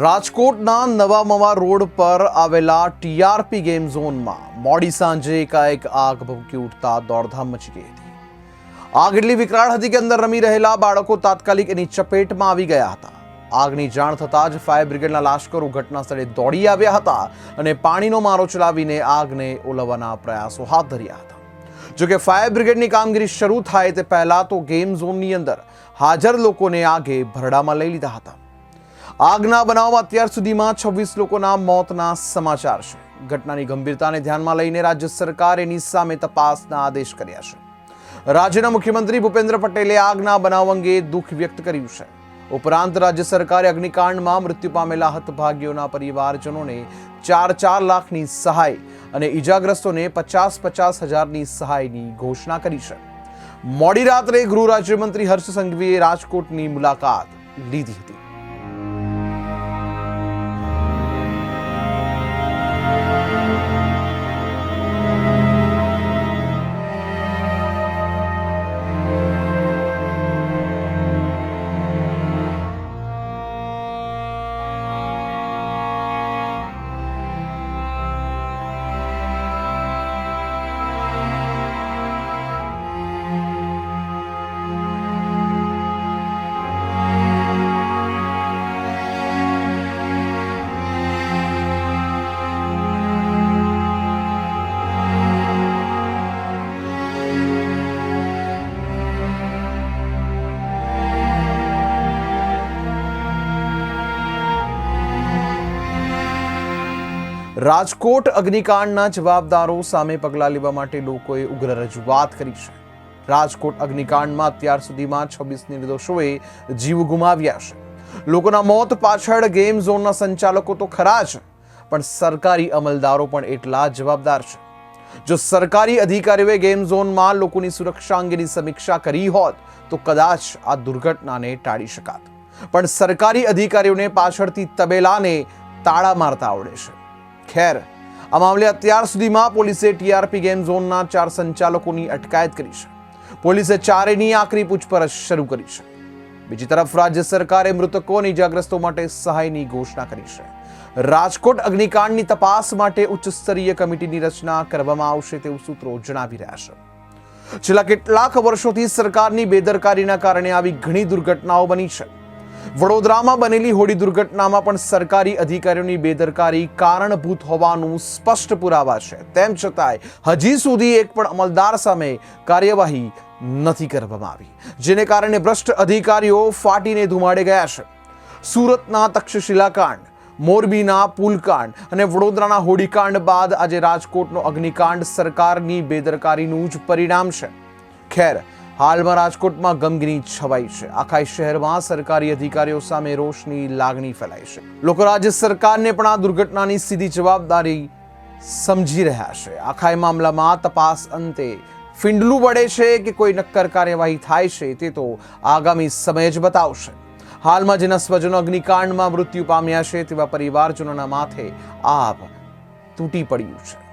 રાજકોટના નવા મવા રોડ પર આવેલા ટીઆરપી ગેમ ઝોનમાં મોડી સાંજે એકાએક આગ ભભૂકી ઉઠતા દોડધામ મચી ગઈ હતી. આગ એટલી વિકરાળ હતી કે અંદર રમી રહેલા બાળકો તાત્કાલિક એની ચપેટમાં આવી ગયા હતા. આગની જાણ થતાં જ ફાયર બ્રિગેડના લાશ્કરો ઘટના સ્થળે દોડી આવ્યા હતા અને પાણીનો મારો ચલાવીને આગને ઓલવવાના પ્રયાસો હાથ ધર્યા હતા. જોકે ફાયર બ્રિગેડની કામગીરી શરૂ થાય તે પહેલા તો ગેમ ઝોનની અંદર હાજર લોકોને આગે ભરડામાં લઈ લીધા હતા. આગના બનાવમાં અત્યાર સુધીમાં છવ્વીસ લોકોના મોતના સમાચાર છે. ઘટનાની ગંભીરતાને ધ્યાનમાં લઈને રાજ્ય સરકાર એની સામે તપાસના આદેશ કર્યા છે. રાજ્યના મુખ્યમંત્રી ભૂપેન્દ્ર પટેલે આગના બનાવ અંગે દુઃખ વ્યક્ત કર્યું છે. ઉપરાંત રાજ્ય સરકારે અગ્નિકાંડમાં મૃત્યુ પામેલા હતભાગીઓના પરિવારજનોને ચાર ચાર લાખની સહાય અને ઈજાગ્રસ્તોને પચાસ પચાસ હજારની સહાયની ઘોષણા કરી છે. મોડી રાત્રે ગૃહ રાજ્યમંત્રી હર્ષ સંઘવીએ રાજકોટની મુલાકાત લીધી હતી. રાજકોટ અગ્નિકાંડના જવાબદારો સામે પગલાં લેવા માટે લોકોએ ઉગ્ર રજૂઆત કરી છે. રાજકોટ અગ્નિકાંડમાં અત્યાર સુધીમાં છવ્વીસ નિર્દોષોએ જીવ ગુમાવ્યા છે. લોકોના મોત પાછળ ગેમ ઝોનના સંચાલકો તો ખરા છે પણ સરકારી અમલદારો પણ એટલા જવાબદાર છે. જો સરકારી અધિકારીઓએ ગેમ ઝોનમાં લોકોની સુરક્ષા અંગેની સમીક્ષા કરી હોત, તો કદાચ આ દુર્ઘટનાને ટાળી શકાત. પણ સરકારી અધિકારીઓને પાછળથી તબેલાને તાળા મારતા આવડે છે. ખેર. આ મામલે અત્યાર સુધીમાં પોલીસે ટીઆરપી ગેમ ઝોનના ચાર સંચાલકોની અટકાયત કરી છે. પોલીસે ચારેયની આકરી પૂછપરછ શરૂ કરી છે. બીજી તરફ રાજ્ય સરકારે મૃતકો અને ઇજાગ્રસ્તો માટે સહાયની ઘોષણા કરી છે. રાજકોટ અગ્નિકાંડની તપાસ માટે ઉચ્ચ સ્તરીય કમિટીની રચના કરવામાં આવશે તેવું સૂત્રો જણાવી રહ્યા છે. છેલ્લા કેટલાક વર્ષોથી સરકારની બેદરકારીના કારણે આવી ઘણી દુર્ઘટનાઓ બની છે. વડોદરામાં બનેલી હોડી દુર્ઘટનામાં પણ સરકારી અધિકારીઓની બેદરકારી કારણભૂત હોવાનું સ્પષ્ટ પુરાવા છે. તેમ છતાંય હજી સુધી એક પણ અમલદાર સામે કાર્યવાહી નથી કરવામાં આવી, જેને કારણે ભ્રષ્ટ અધિકારીઓ ફાટીને ધુમાડે ગયા છે. સુરતના તક્ષશિલા કાંડ, મોરબીના પુલકાંડ અને વડોદરાના હોડીકાંડ બાદ આજે રાજકોટનો અગ્નિકાંડ સરકારની બેદરકારીનું જ પરિણામ છે. ખેર હાલમાં રાજકોટમાં ગમગીની છવાઈ છે. આખા શહેરમાં સરકારી અધિકારીઓ સામે રોષની લાગણી ફેલાઈ છે. લોકો રાજ્ય સરકારને પણ આ દુર્ઘટનાની સીધી જવાબદારી સમજી રહ્યા છે. આખા એ મામલામાં તપાસ અંતે ફિંડલું વળે છે કે કોઈ નક્કર કાર્યવાહી થાય છે તે તો આગામી સમય જ બતાવશે. હાલમાં જેના સ્વજનો અગ્નિકાંડમાં મૃત્યુ પામ્યા છે તેવા પરિવારજનોના માથે આભ તૂટી પડ્યું છે.